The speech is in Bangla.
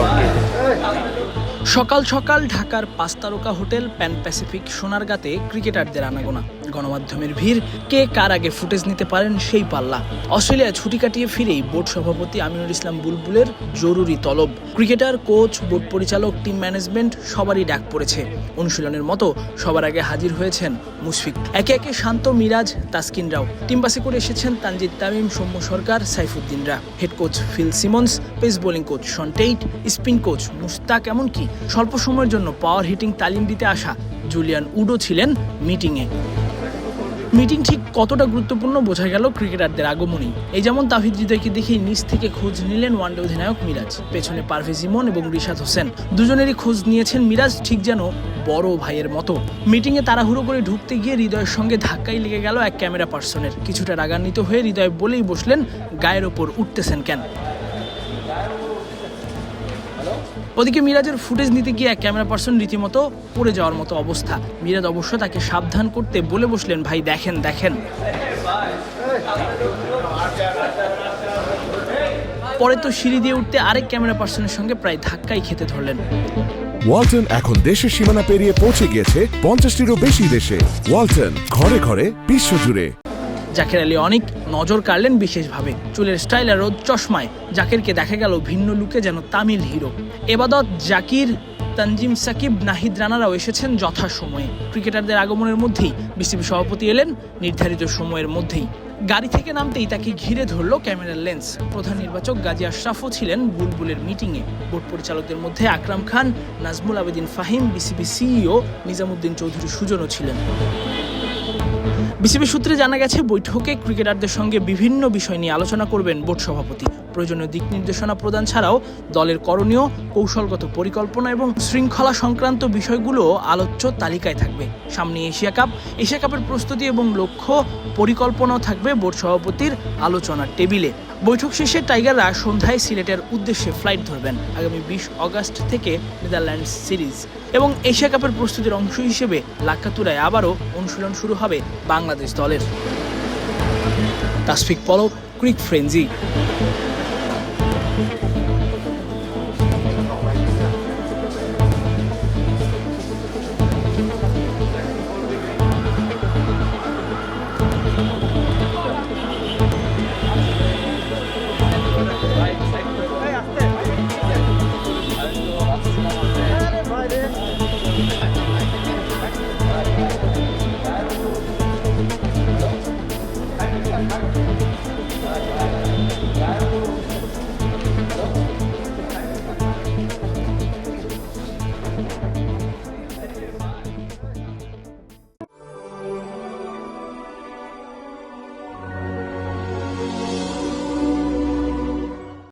ওকে সকাল সকাল ঢাকার পাঁচ তারকা হোটেল প্যান প্যাসিফিক সোনারগাঁতে ক্রিকেটারদের আনাগোনা। গণমাধ্যমের ভিড়, কে কার আগে ফুটেজ নিতে পারেন সেই পাল্লা। অস্ট্রেলিয়া ছুটি কাটিয়ে ফিরেই বোর্ড সভাপতি আমিনুল ইসলাম বুলবুলের জরুরি তলব। ক্রিকেটার, কোচ, বোর্ড পরিচালক, টিম ম্যানেজমেন্ট সবারই ডাক পড়েছে। অনুশীলনের মতো সবার আগে হাজির হয়েছেন মুশফিক। একে একে শান্ত মিরাজ তাসকিনরাও টিম বাসে করে এসেছেন Tanzid Tamim, Soumya Sarkar, সাইফুদ্দিনরা। Head coach Phil Simmons, pace bowling coach Shaun Tait, spin coach Mushtaq এমনকি স্বল্প সময়ের জন্য পাওয়ার হিটিং তালিম দিতে আসা জুলিয়ান উডো ছিলেন মিটিংয়ে মিটিং ঠিক কতটা গুরুত্বপূর্ণ বোঝা গেল ক্রিকেটারদের আগমনেই এই যেমন তাহিদ হৃদয়কে দেখেই নিচ থেকে খোঁজ নিলেন ওয়ানডে অধিনায়ক মিরাজ, পেছনে পারভেজ ইমন এবং রিশাদ হোসেন। দুজনেরই খোঁজ নিয়েছেন মিরাজ ঠিক যেন বড় ভাইয়ের মতো। মিটিংয়ে তাড়াহুড়ো করে ঢুকতে গিয়ে হৃদয়ের সঙ্গে ধাক্কাই লেগে গেল এক ক্যামেরা পার্সনের। কিছুটা রাগান্বিত হয়ে হৃদয় বলেই বসলেন, গায়ের ওপর উঠতেছেন কেন? ওদিকে মিরাজের ফুটেজ নিতে গিয়ে ক্যামেরা পার্সন রীতিমতো পড়ে যাওয়ার মতো অবস্থা। মিরাজ অবশ্য তাকে সাবধান করতে বলে বসলেন, ভাই, দেখেন দেখেন। পরে তো সিঁড়ি দিয়ে উঠতে আরেক ক্যামেরা পার্সনের সঙ্গে প্রায় ধাক্কাই খেতে ধরলেন। ওয়ালটন এখন দেশের সীমানা পেরিয়ে পৌঁছে গিয়েছে পঞ্চাশটিরও বেশি দেশে। ওয়ালটন ঘরে ঘরে বিশ্বজুড়ে জাকের আলী অনেক নজর কাড়লেন বিশেষভাবে। চুলের স্টাইল আর রোদ চশমায় জাকিরকে দেখা গেল ভিন্ন লুকে যেন তামিল হিরো। এবাদত জাকির, তানজিম সাকিব, নাহিদ রানারাও এসেছেন যথাসময়ে। ক্রিকেটারদের আগমনের মধ্যেই বিসিবি সভাপতি এলেন, নির্ধারিত সময়ের মধ্যেই। গাড়ি থেকে নামতেই তাকে ঘিরে ধরল ক্যামেরার লেন্স। প্রধান নির্বাচক গাজী আশরাফও ছিলেন বুলবুলের মিটিংয়ে। বোর্ড পরিচালকদের মধ্যে আকরাম খান, নাজমুল আবেদিন ফাহিম, বিসিবি সিইও নিজামুদ্দিন চৌধুরী সুজনও ছিলেন। বিসিবি সূত্রে জানা গেছে বৈঠকে ক্রিকেটারদের সঙ্গে বিভিন্ন বিষয় নিয়ে আলোচনা করবেন বোর্ড সভাপতি। প্রয়োজনীয় দিক নির্দেশনা প্রদান ছাড়াও দলের করণীয়, কৌশলগত পরিকল্পনা এবং শৃঙ্খলা সংক্রান্ত বিষয়গুলো আলোচ্য তালিকায় থাকবে। সামনে এশিয়া কাপ, এশিয়া কাপের প্রস্তুতি এবং লক্ষ্য পরিকল্পনাও থাকবে বোর্ড সভাপতির আলোচনার টেবিলে। বৈঠক শেষে টাইগাররা সন্ধ্যায় সিলেটের উদ্দেশ্যে ফ্লাইট ধরবেন, আগামী বিশ অগস্ট থেকে নেদারল্যান্ডস সিরিজ। এবং এশিয়া কাপের প্রস্তুতির অংশ হিসেবে লাক্কাতুরায় আবারও অনুশীলন শুরু হবে বাংলাদেশ দলের। Tasfiq Palak, Cric Frenzy Thank you.